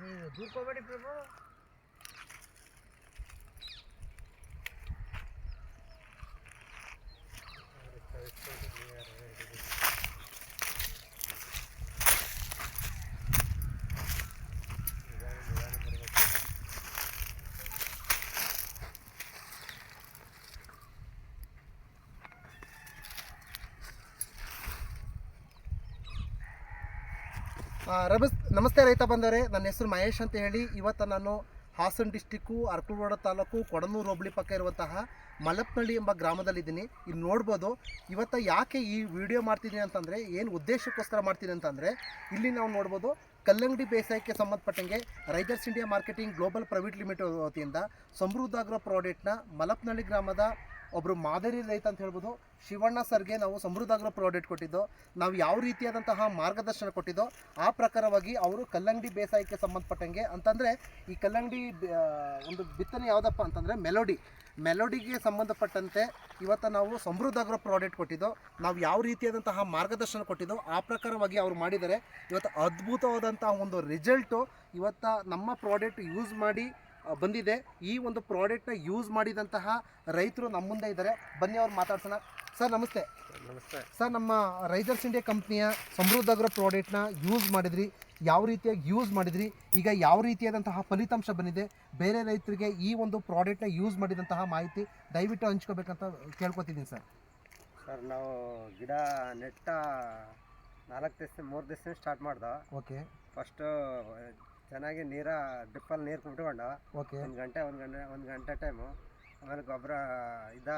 ನೀವು ದೂರ್ಕೋಬೇಡಿ ಪ್ರಭು ಆ, ರಮಸ್ ನಮಸ್ತೆ ರೈತ ಬಂದವರೇ ನನ್ನ ಹೆಸರು ಮಹೇಶ್ ಅಂತ ಹೇಳಿ. ಇವತ್ತು ನಾನು ಹಾಸನ ಡಿಸ್ಟಿಕ್ಕು ಅರ್ಕಲ್ವಾಡ ತಾಲೂಕು, ಕೊಡನೂರು ಹೋಬಳಿ ಪಕ್ಕ ಇರುವಂತಹ ಮಲಪ್ನಳ್ಳಿ ಎಂಬ ಗ್ರಾಮದಲ್ಲಿದ್ದೀನಿ ಇಲ್ಲಿ ನೋಡ್ಬೋದು, ಇವತ್ತು ಯಾಕೆ ಈ ವಿಡಿಯೋ ಮಾಡ್ತಿದ್ದೀನಿ ಅಂತಂದರೆ, ಏನು ಉದ್ದೇಶಕ್ಕೋಸ್ಕರ ಮಾಡ್ತೀನಿ ಅಂತಂದರೆ, ಇಲ್ಲಿ ನಾವು ನೋಡ್ಬೋದು, ಕಲ್ಲಂಗಡಿ ಬೇಸಾಯಕ್ಕೆ ಸಂಬಂಧಪಟ್ಟಂಗೆ ರೈತರ್ಸ್ India marketing global private limited ವತಿಯಿಂದ ಸಮೃದ್ಧ ಆಗ್ರೋ ಪ್ರಾಡಕ್ಟ್ನ ಮಲಪ್ನಳ್ಳಿ ಗ್ರಾಮದ ಒಬ್ಬರು ಮಾದರಿ ರೈತ ಅಂತ ಹೇಳ್ಬೋದು, ಶಿವಣ್ಣ ಸರ್ಗೆ ನಾವು ಸಮೃದ್ಧ ಆಗಿರೋ ಪ್ರಾಡಕ್ಟ್ ಕೊಟ್ಟಿದ್ದು, ನಾವು ಯಾವ ರೀತಿಯಾದಂತಹ ಮಾರ್ಗದರ್ಶನ ಕೊಟ್ಟಿದ್ದೋ, ಆ ಪ್ರಕಾರವಾಗಿ ಅವರು ಕಲ್ಲಂಗಡಿ ಬೇಸಾಯಕ್ಕೆ ಸಂಬಂಧಪಟ್ಟಂಗೆ ಅಂತಂದರೆ, ಈ ಕಲ್ಲಂಗಡಿ ಒಂದು ಬಿತ್ತನೆ ಯಾವುದಪ್ಪ ಅಂತಂದರೆ ಮೆಲೋಡಿ. ಮೆಲೋಡಿಗೆ ಸಂಬಂಧಪಟ್ಟಂತೆ ಇವತ್ತು ನಾವು ಸಮೃದ್ಧ ಆಗಿರೋ ಪ್ರಾಡಕ್ಟ್ ಕೊಟ್ಟಿದ್ದೋ, ನಾವು ಯಾವ ರೀತಿಯಾದಂತಹ ಮಾರ್ಗದರ್ಶನ ಕೊಟ್ಟಿದ್ದೋ, ಆ ಪ್ರಕಾರವಾಗಿ ಅವರು ಮಾಡಿದ್ದಾರೆ. ಇವತ್ತು ಅದ್ಭುತವಾದಂತಹ ಒಂದು ರಿಸಲ್ಟು ಇವತ್ತು ನಮ್ಮ ಪ್ರಾಡಕ್ಟ್ ಯೂಸ್ ಮಾಡಿ ಬಂದಿದೆ. ಈ ಒಂದು ಪ್ರಾಡಕ್ಟ್ನ ಯೂಸ್ ಮಾಡಿದಂತಹ ರೈತರು ನಮ್ಮ ಮುಂದೆ ಇದ್ದಾರೆ. ಬನ್ನಿ ಅವ್ರು ಮಾತಾಡ್ಸೋಣ. ಸರ್ ನಮಸ್ತೆ. ನಮಸ್ತೆ. ಸರ್ ನಮ್ಮ ರೈತರ್ಸ್ ಇಂಡಿಯಾ ಕಂಪ್ನಿಯ ಸಮೃದ್ಧ ಅಗ್ರ ಪ್ರಾಡಕ್ಟ್ನ ಯೂಸ್ ಮಾಡಿದ್ರಿ. ಯಾವ ರೀತಿಯಾಗಿ ಯೂಸ್ ಮಾಡಿದ್ರಿ? ಈಗ ಯಾವ ರೀತಿಯಾದಂತಹ ಫಲಿತಾಂಶ ಬಂದಿದೆ? ಬೇರೆ ರೈತರಿಗೆ ಈ ಒಂದು ಪ್ರಾಡಕ್ಟ್ನ ಯೂಸ್ ಮಾಡಿದಂತಹ ಮಾಹಿತಿ ದಯವಿಟ್ಟು ಹಂಚ್ಕೋಬೇಕಂತ ಕೇಳ್ಕೊತಿದ್ದೀನಿ ಸರ್. ಸರ್ ನಾವು ಗಿಡ ನೆಟ್ಟ ನಾಲ್ಕು ದಿವಸ ಮೂರು ದಿವಸ ಸ್ಟಾರ್ಟ್ ಮಾಡ್ದೆ. ಓಕೆ. ಫಸ್ಟು ಚೆನ್ನಾಗಿ ನೀರ ಡ್ರಿಪ್ಪಲ್ಲಿ ನೀರು ಕುಟ್ಕೊಂಡು ಓಕೆ. ಒಂದು ಗಂಟೆ ಒಂದು ಗಂಟೆ ಒಂದು ಗಂಟೆ ಟೈಮು. ಆಮೇಲೆ ಗೊಬ್ಬರ ಇದ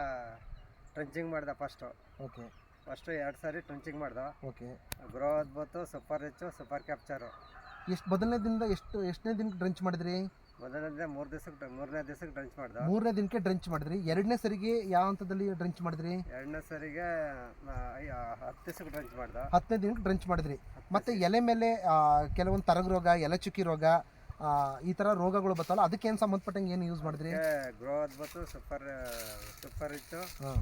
ಟ್ರಂಚಿಂಗ್ ಮಾಡ್ದೆ ಫಸ್ಟು ಓಕೆ. ಫಸ್ಟು ಎರಡು ಸಾರಿ ಟ್ರಂಚಿಂಗ್ ಮಾಡ್ದೆ. ಓಕೆ. ಗ್ರೋ ಅದ್ಬತ್ತು ಸೂಪರ್ ರಿಚ್ಚು ಸೂಪರ್ ಕ್ಯಾಪ್ಚರು ಎಷ್ಟು ಮೊದಲನೇ ದಿನದ ಎಷ್ಟು ಎಷ್ಟನೇ ದಿನಕ್ಕೆ ಡ್ರಂಚ್ ಮಾಡಿದ್ರಿ? ಮೊದಲನೇ ಮೂರು ದಿವಸಕ್ಕೆ ಮೂರನೇ ದಿವಸಕ್ಕೆ ಡ್ರಂಚ್ ಮಾಡ್ದೆ. ಮೂರನೇ ದಿನಕ್ಕೆ ಡ್ರಂಚ್ ಮಾಡಿದ್ರಿ. ಎರಡನೇ ಸರಿಗೆ ಯಾವ ಹಂತದಲ್ಲಿ ಡ್ರಂಚ್ ಮಾಡಿದ್ರಿ? ಎರಡನೇ ಸರಿಗೆ ಐ- ಹತ್ತು ದಿವಸಕ್ಕೆ ಡ್ರಂಚ್ ಮಾಡ್ದೆ. ಹತ್ತನೇ ದಿನಕ್ಕೆ ಡ್ರಂಚ್ ಮಾಡಿದ್ರಿ. ಮತ್ತೆ ಎಲೆ ಮೇಲೆ ಆ, ಕೆಲವೊಂದು ತರಗ ರೋಗ ಎಲೆ ಚುಕ್ಕಿ ರೋಗ ಆ, ಈ ಥರ ರೋಗಗಳು ಬರ್ತಾವಲ್ಲ ಅದಕ್ಕೆ ಏನು ಸಂಬಂಧಪಟ್ಟಂಗೆ ಏನು ಯೂಸ್ ಮಾಡಿದ್ರಿ? ಗ್ರೋ ಅದ್ಬತ್ತು ಸೂಪರ್ ಸೂಪರ್ ಇತ್ತು ಹಾಂ.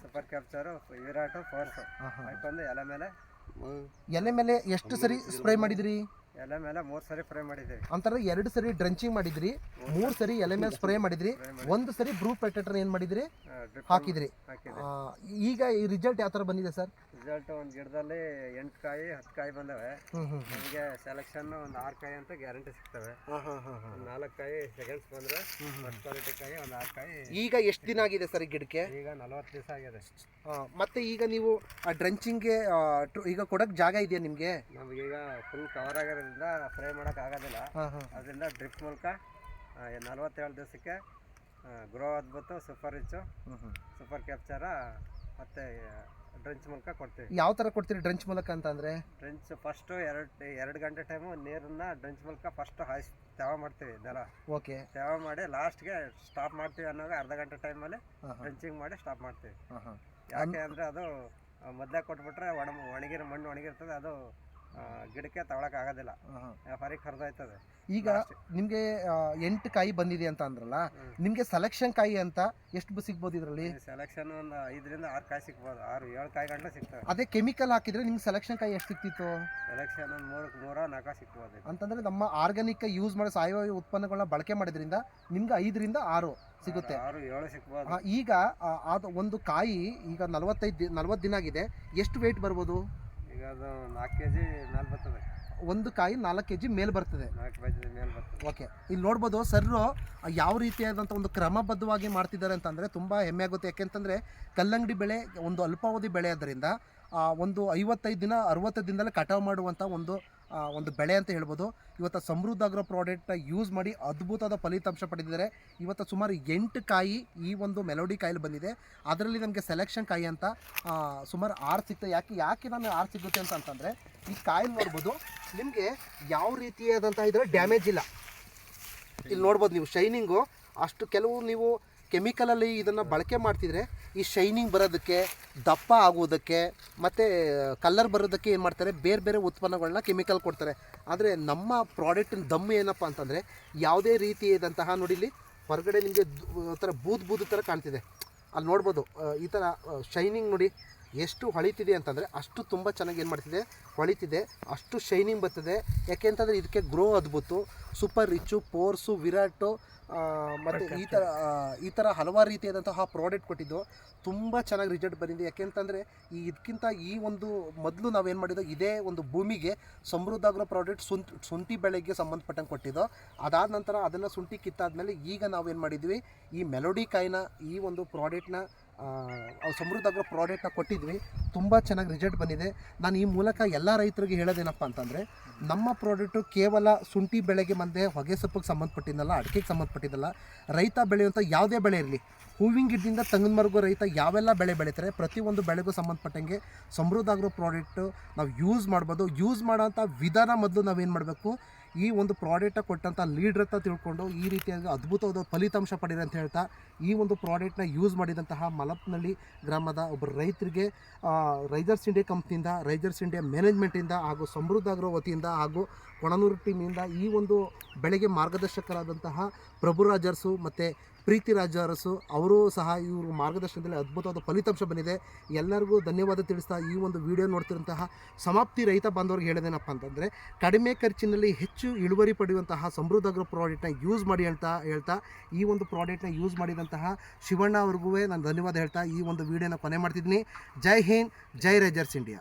ಸೂಪರ್ ಕ್ಯಾಪ್ಚರು ವಿರಾಟು ಫೋರ್ಸು ಹಾಂ ಹಾಂ ಹಾಕೊಂಡು ಎಲೆ ಮೇಲೆ. ಎಲೆ ಮೇಲೆ ಎಷ್ಟು ಸರಿ ಸ್ಪ್ರೇ ಮಾಡಿದ್ರಿ? ಎಲೆ ಮೇಲೆ ಮೂರು ಸರಿ ಫ್ರೈ ಮಾಡಿದ್ದೀವಿ. ಅಂತಾರೆ ಎರಡು ಸರಿ ಡ್ರಂಚಿಂಗ್ ಮಾಡಿದ್ರಿ ಮೂರು ಸರಿ ಎಲೆ ಮೇಲೆ ಸ್ಪ್ರೇ ಮಾಡಿದ್ರಿ ಒಂದು ಸರಿ ಬ್ರೂ ಪ್ರೊಟೆಕ್ಟರ್ ಏನು ಮಾಡಿದ್ರಿ? ಹಾಕಿದ್ರಿ. ಆ, ಈಗ ಈ ರಿಸಲ್ಟ್ ಯಾವ ಥರ ಬಂದಿದೆ ಸರ್? ರಿಸಲ್ಟ್ ಒಂದು ಗಿಡದಲ್ಲಿ ಎಂಟು ಕಾಯಿ ಹತ್ತು ಕಾಯಿ ಬಂದವೆ. ನಮಗೆ ಸೆಲೆಕ್ಷನ್ ಒಂದು ಆರು ಕಾಯಿ ಅಂತ ಗ್ಯಾರಂಟಿ ಸಿಗ್ತವೆ. ಒಂದು ನಾಲ್ಕು ಕಾಯಿ ಸೆಕೆಂಡ್ಸ್ ಬಂದರೆ ಫಸ್ಟ್ ಕ್ವಾಲಿಟಿ ಕಾಯಿ ಒಂದು ಆರು ಕಾಯಿ ಈಗ ಎಷ್ಟು ದಿನ ಆಗಿದೆ ಸರ್ ಈ ಗಿಡಕ್ಕೆ? ಈಗ ನಲವತ್ತು ದಿವಸ ಆಗಿದೆ. ಆ, ಮತ್ತೆ ಈಗ ನೀವು ಆ ಡ್ರಂಚಿಂಗ್ಗೆ ಈಗ ಕೊಡಕ್ಕೆ ಜಾಗ ಇದೆಯಾ ನಿಮಗೆ? ಈಗ ಫುಲ್ ಕವರ್ ಆಗಿರೋದ್ರಿಂದ ಫ್ರೈ ಮಾಡೋಕೆ ಆಗೋದಿಲ್ಲ. ಅದರಿಂದ ಡ್ರಿಪ್ ಮೂಲಕ ನಲವತ್ತೇಳು ದಿವಸಕ್ಕೆ ಗ್ರೋ ಅದ್ಭುತ ಸೂಪರ್ ಹ್ಞೂ ಸೂಪರ್ ಕ್ಯಾಪ್ಚರ ಮತ್ತೆ ಡ್ರೆಂಚ್ ಮೂಲಕ ಕೊಡ್ತೀವಿ. ಯಾವ ಥರ ಕೊಡ್ತೀರಿ ಡ್ರೆಂಚ್ ಮೂಲಕ ಅಂತಂದರೆ ಡ್ರಂಚ್ ಫಸ್ಟು ಎರಡು ಎರಡು ಗಂಟೆ ಟೈಮು ನೀರನ್ನ ಡ್ರೆಂಚ್ ಮೂಲಕ ಫಸ್ಟ್ ಹಾಯಿಸಿ ತೇವ ಮಾಡ್ತೀವಿ ನೆಲ. ಓಕೆ. ತೇವ ಮಾಡಿ ಲಾಸ್ಟ್ಗೆ ಸ್ಟಾಪ್ ಮಾಡ್ತೀವಿ ಅನ್ನೋವಾಗ ಅರ್ಧ ಗಂಟೆ ಟೈಮಲ್ಲಿ ಡ್ರೆಂಚಿಂಗ್ ಮಾಡಿ ಸ್ಟಾಪ್ ಮಾಡ್ತೀವಿ. ಯಾಕೆ ಅಂದರೆ ಅದು ಮೊದಲೇ ಕೊಟ್ಬಿಟ್ರೆ ಒಣ ಒಣಗಿರೋ ಮಣ್ಣು ಒಣಗಿರ್ತದೆ ಅದು ಗಿಡಕ್ಕೆ ತಗೊಳಕ್ ಆಗೋದಿಲ್ಲ. ಹೊರಗೆ ಫರಿಗೆ ಈಗ ನಿಮಗೆ ಎಂಟು ಕಾಯಿ ಬಂದಿದೆ ಅಂತ ಅಂದ್ರಲ್ಲ ನಿಮ್ಗೆ ಸೆಲೆಕ್ಷನ್ ಕಾಯಿ ಅಂತ ಎಷ್ಟು ಸಿಗ್ಬೋದು ಇದರಲ್ಲಿ? ಸೆಲೆಕ್ಷನ್ ಒಂದು ಐದರಿಂದ ಆರು ಕಾಯಿ ಸಿಗ್ಬೋದು. ಆರು ಏಳು ಕಾಯಿ ಗಂಟೆ ಸಿಗ್ತವೆ. ಅದೇ ಕೆಮಿಕಲ್ ಹಾಕಿದ್ರೆ ನಿಮ್ಗೆ ಸೆಲೆಕ್ಷನ್ ಕಾಯಿ ಎಷ್ಟು ಸಿಕ್ತಿತ್ತು ಸೆಲೆಕ್ಷನ್ ಒಂದು ಮೂರಕ್ಕೆ ಮೂರ ನಾಲ್ಕು ಸಿಗ್ಬೋದು ಅಂತಂದ್ರೆ ನಮ್ಮ ಆರ್ಗಾನಿಕ್ ಯೂಸ್ ಮಾಡೋ ಸಾವಯವ ಉತ್ಪನ್ನಗಳನ್ನ ಬಳಕೆ ಮಾಡಿದ್ರಿಂದ ನಿಮ್ಗೆ ಐದರಿಂದ ಆರು ಸಿಗುತ್ತೆ. ಆರು ಏಳು ಸಿಗ್ಬೋದು. ಈಗ ಅದು ಒಂದು ಕಾಯಿ ಈಗ ನಲವತ್ತೈದು ನಲ್ವತ್ತು ದಿನ ಆಗಿದೆ. ಎಷ್ಟು ವೆಯ್ಟ್ ಬರ್ಬೋದು? ಈಗ ಅದು ನಾಲ್ಕು ಕೆ ಜಿ ಮೇಲೆ ಬರ್ತದೆ. ಒಂದು ಕಾಯಿ ನಾಲ್ಕು ಕೆ ಜಿ ಮೇಲೆ ಬರ್ತದೆ. ನಾಲ್ಕು ಕೆ ಜಿ ಮೇಲೆ ಬರ್ತದೆ. ಓಕೆ ಇಲ್ಲಿ ನೋಡ್ಬೋದು ಸರ್ರು ಯಾವ ರೀತಿಯಾದಂಥ ಒಂದು ಕ್ರಮಬದ್ಧವಾಗಿ ಮಾಡ್ತಿದ್ದಾರೆ ಅಂತಂದರೆ ತುಂಬ ಹೆಮ್ಮೆ ಆಗುತ್ತೆ. ಯಾಕೆಂತಂದರೆ ಕಲ್ಲಂಗಡಿ ಬೆಳೆ ಒಂದು ಅಲ್ಪಾವಧಿ ಬೆಳೆ ಆದ್ದರಿಂದ ಆ, ಒಂದು ಐವತ್ತೈದು ದಿನ ಅರವತ್ತು ದಿನದಲ್ಲಿ ಕಟಾವು ಮಾಡುವಂಥ ಒಂದು ಒಂದು ಬೆಳೆ ಅಂತ ಹೇಳ್ಬೋದು. ಇವತ್ತು ಸಮೃದ್ಧ ಆಗಿರೋ ಪ್ರಾಡಕ್ಟ್ನ ಯೂಸ್ ಮಾಡಿ ಅದ್ಭುತದ ಫಲಿತಾಂಶ ಪಡೆದಿದ್ದಾರೆ. ಇವತ್ತು ಸುಮಾರು ಎಂಟು ಕಾಯಿ ಈ ಒಂದು ಮೆಲೋಡಿ ಕಾಯಿಲಿ ಬಂದಿದೆ. ಅದರಲ್ಲಿ ನಮಗೆ ಸೆಲೆಕ್ಷನ್ ಕಾಯಿ ಅಂತ ಸುಮಾರು ಆರು ಸಿಗ್ತದೆ ಯಾಕೆ ಯಾಕೆ ನಾನು ಆರು ಸಿಗುತ್ತೆ ಅಂತ ಅಂತಂದರೆ, ಈ ಕಾಯಿ ನೋಡ್ಬೋದು, ನಿಮಗೆ ಯಾವ ರೀತಿಯಾದಂಥ ಇದರ ಡ್ಯಾಮೇಜ್ ಇಲ್ಲ. ಇಲ್ಲಿ ನೋಡ್ಬೋದು ನೀವು ಶೈನಿಂಗು ಅಷ್ಟು ಕೆಲವು ನೀವು ಕೆಮಿಕಲಲ್ಲಿ ಇದನ್ನು ಬಳಕೆ ಮಾಡ್ತಿದ್ರೆ ಈ ಶೈನಿಂಗ್ ಬರೋದಕ್ಕೆ, ದಪ್ಪ ಆಗುವುದಕ್ಕೆ, ಮತ್ತು ಕಲ್ಲರ್ ಬರೋದಕ್ಕೆ ಏನು ಮಾಡ್ತಾರೆ? ಬೇರೆ ಬೇರೆ ಉತ್ಪನ್ನಗಳನ್ನ ಕೆಮಿಕಲ್ ಕೊಡ್ತಾರೆ. ಆದರೆ ನಮ್ಮ ಪ್ರಾಡಕ್ಟಿನ ದಮ್ಮು ಏನಪ್ಪ ಅಂತಂದರೆ, ಯಾವುದೇ ರೀತಿಯಾದಂತಹ ಇಲ್ಲಿ ಹೊರಗಡೆ ನಿಮಗೆ ಥರ ಬೂದ್ ಬೂದು ಥರ ಕಾಣ್ತಿದೆ. ಅಲ್ಲಿ ನೋಡ್ಬೋದು ಈ ಥರ ಶೈನಿಂಗ್ ನೋಡಿ ಎಷ್ಟು ಹೊಳಿತಿದೆ ಅಂತಂದರೆ ಅಷ್ಟು ತುಂಬ ಚೆನ್ನಾಗಿ ಏನು ಮಾಡ್ತಿದೆ? ಹೊಳಿತಿದೆ, ಅಷ್ಟು ಶೈನಿಂಗ್ ಬರ್ತಿದೆ. ಯಾಕೆ ಅಂತಂದರೆ ಇದಕ್ಕೆ ಗ್ರೋ ಅದ್ಭುತ ಸೂಪರ್ ರಿಚ್ಚು ಪೋರ್ಸು ವಿರಾಟು ಮತ್ತು ಈ ಥರ ಈ ಥರ ಹಲವಾರು ರೀತಿಯಾದಂತಹ ಪ್ರಾಡಕ್ಟ್ ಕೊಟ್ಟಿದ್ದು ತುಂಬ ಚೆನ್ನಾಗಿ ರಿಸಲ್ಟ್ ಬಂದಿದೆ. ಯಾಕೆಂತಂದರೆ ಈ ಇದಕ್ಕಿಂತ ಈ ಒಂದು ಮೊದಲು ನಾವೇನು ಮಾಡಿದ್ದು, ಇದೇ ಒಂದು ಭೂಮಿಗೆ ಸಮೃದ್ಧ ಆಗಿರೋ ಪ್ರಾಡಕ್ಟ್ ಸುಂಟಿ, ಶುಂಠಿ ಬೆಳೆಗೆ ಸಂಬಂಧಪಟ್ಟಂಗೆ ಕೊಟ್ಟಿದ್ದು. ಅದಾದ ನಂತರ ಅದನ್ನು ಶುಂಠಿ ಕಿತ್ತಾದ್ಮೇಲೆ ಈಗ ನಾವೇನು ಮಾಡಿದ್ವಿ, ಈ ಮೆಲೋಡಿ ಕಾಯಿನ, ಈ ಒಂದು ಪ್ರಾಡಕ್ಟ್ನ ಸಮೃದ್ಧ ಆಗೋ ಪ್ರಾಡಕ್ಟ್ನ ಕೊಟ್ಟಿದ್ವಿ. ತುಂಬ ಚೆನ್ನಾಗಿ ರಿಸಲ್ಟ್ ಬಂದಿದೆ. ನಾನು ಈ ಮೂಲಕ ಎಲ್ಲ ರೈತರಿಗೆ ಹೇಳೋದೇನಪ್ಪ ಅಂತಂದರೆ, ನಮ್ಮ ಪ್ರಾಡಕ್ಟು ಕೇವಲ ಶುಂಠಿ ಬೆಳೆಗೆ ಬಂದೆ ಹೊಗೆ ಸೊಪ್ಪಿಗೆ ಸಂಬಂಧಪಟ್ಟಿದ್ದಲ್ಲ, ಅಡಿಕೆಗೆ ಸಂಬಂಧಪಟ್ಟಿದ್ದಲ್ಲ, ರೈತ ಬೆಳೆಯುವಂಥ ಯಾವುದೇ ಬೆಳೆ ಇರಲಿ, ಹೂವಿನ ಗಿಡದಿಂದ ತೆಂಗಿನವರೆಗೂ ರೈತ ಯಾವೆಲ್ಲ ಬೆಳೆ ಬೆಳೀತಾರೆ, ಪ್ರತಿಯೊಂದು ಬೆಳೆಗೂ ಸಂಬಂಧಪಟ್ಟಂಗೆ ಸಮೃದ್ಧ ಆಗಿರೋ ಪ್ರಾಡಕ್ಟು ನಾವು ಯೂಸ್ ಮಾಡ್ಬೋದು. ಯೂಸ್ ಮಾಡೋಂಥ ವಿಧಾನ ಮೊದಲು ನಾವೇನು ಮಾಡಬೇಕು ಈ ಒಂದು ಪ್ರಾಡಕ್ಟ ಕೊಟ್ಟಂಥ ಲೀಡ್ರ್ ಅಂತ ತಿಳ್ಕೊಂಡು ಈ ರೀತಿಯಾಗಿ ಅದ್ಭುತವಾದ ಫಲಿತಾಂಶ ಪಡೆಯಿರಿ ಅಂತ ಹೇಳ್ತಾ, ಈ ಒಂದು ಪ್ರಾಡಕ್ಟ್ನ ಯೂಸ್ ಮಾಡಿದಂತಹ ಮಲಪ್ನಳ್ಳಿ ಗ್ರಾಮದ ಒಬ್ಬ ರೈತರಿಗೆ ರೈಜರ್ಸ್ ಇಂಡಿಯಾ ಕಂಪ್ನಿಯಿಂದ ರೈಜರ್ಸ್ ಇಂಡಿಯಾ ಮ್ಯಾನೇಜ್ಮೆಂಟಿಂದ ಹಾಗೂ ಸಮೃದ್ಧ ಆಗ್ರೋ ವತಿಯಿಂದ ಹಾಗೂ ಕೊಣನೂರು ಟೀಮಿಂದ ಈ ಒಂದು ಬೆಳೆಗೆ ಮಾರ್ಗದರ್ಶಕರಾದಂತಹ ಪ್ರಭುರಾಜರ್ಸು ಮತ್ತು ಪ್ರೀತಿ ರಾಜರಸು ಅವರು ಸಹ ಇವರು ಮಾರ್ಗದರ್ಶನದಲ್ಲಿ ಅದ್ಭುತವಾದ ಫಲಿತಾಂಶ ಬಂದಿದೆ. ಎಲ್ಲರಿಗೂ ಧನ್ಯವಾದ ತಿಳಿಸ್ತಾ ಈ ಒಂದು ವಿಡಿಯೋ ನೋಡ್ತಿರುವಂತಹ ಸಮಾಪ್ತಿ ರೈತ ಬಾಂಧವ್ರಿಗೆ ಹೇಳೋದೇನಪ್ಪ ಅಂತಂದರೆ, ಕಡಿಮೆ ಖರ್ಚಿನಲ್ಲಿ ಹೆಚ್ಚು ಇಳುವರಿ ಪಡೆಯುವಂತಹ ಸಮೃದ್ಧ ಅಗ್ರ ಪ್ರಾಡಕ್ಟ್ನ ಯೂಸ್ ಮಾಡಿ ಅಂತ ಹೇಳ್ತಾ, ಈ ಒಂದು ಪ್ರಾಡಕ್ಟ್ನ ಯೂಸ್ ಮಾಡಿದಂತಹ ಶಿವಣ್ಣ ಅವ್ರಿಗೂ ನಾನು ಧನ್ಯವಾದ ಹೇಳ್ತಾ ಈ ಒಂದು ವಿಡಿಯೋನ ಕೊನೆ ಮಾಡ್ತಿದ್ದೀನಿ. ಜೈ ಹಿಂದ್, ಜೈ ರೈಜರ್ಸ್ ಇಂಡಿಯಾ.